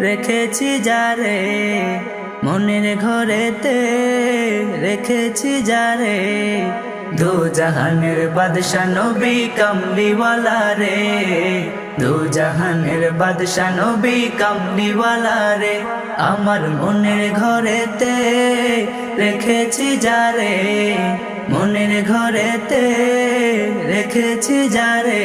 রেখেছি যারে, মনের ঘরেতে রেখেছি যারে। দু জাহানের বাদশা নবী কামলিওয়ালা রে, দু জাহানের বাদশা নবী কামলিওয়ালা রে, আমার মনের ঘরেতে রেখেছি যারে, মনের ঘরেতে রেখেছি যারে।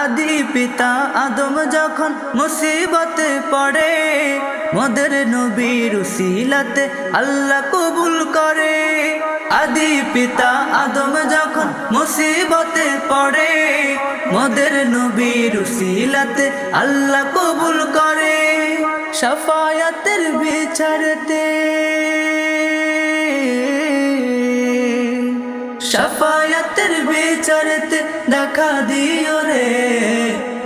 আদি পিতা আদম যখন মুসিবতে পড়ে, মদের নবীর উসিলাতে আল্লাহ কবুল করে। আদি পিতা আদম যখন মুসিবতে পড়ে, মদের নবীর উসিলাতে আল্লাহ কবুল করে। সাফায়াতের বিচারতে সাফায়াতের বিচারতে দেখা দিও রে।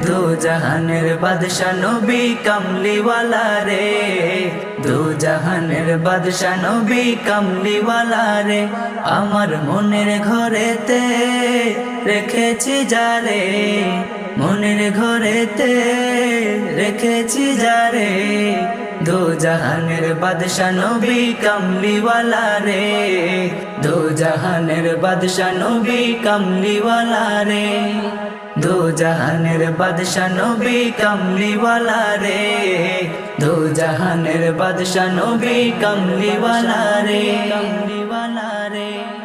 দু জাহানের বাদশা নবী কামলিওয়ালা রে। দু জাহানের বাদশা নবী কামলিওয়ালা রে। আমার মনের ঘরেতে রেখেছি যারে মনের ঘরেতে রেখেছি যারে দু জাহানের বাদশা নবী কামলিওয়ালা রে। দু জাহানের বাদশা নবী কামলিওয়ালা রে। দু জাহানের বাদশা নবী কামলিওয়ালা রে। দু জাহানের বাদশা নবী কামলিওয়ালা রে। কামলিওয়ালা রে।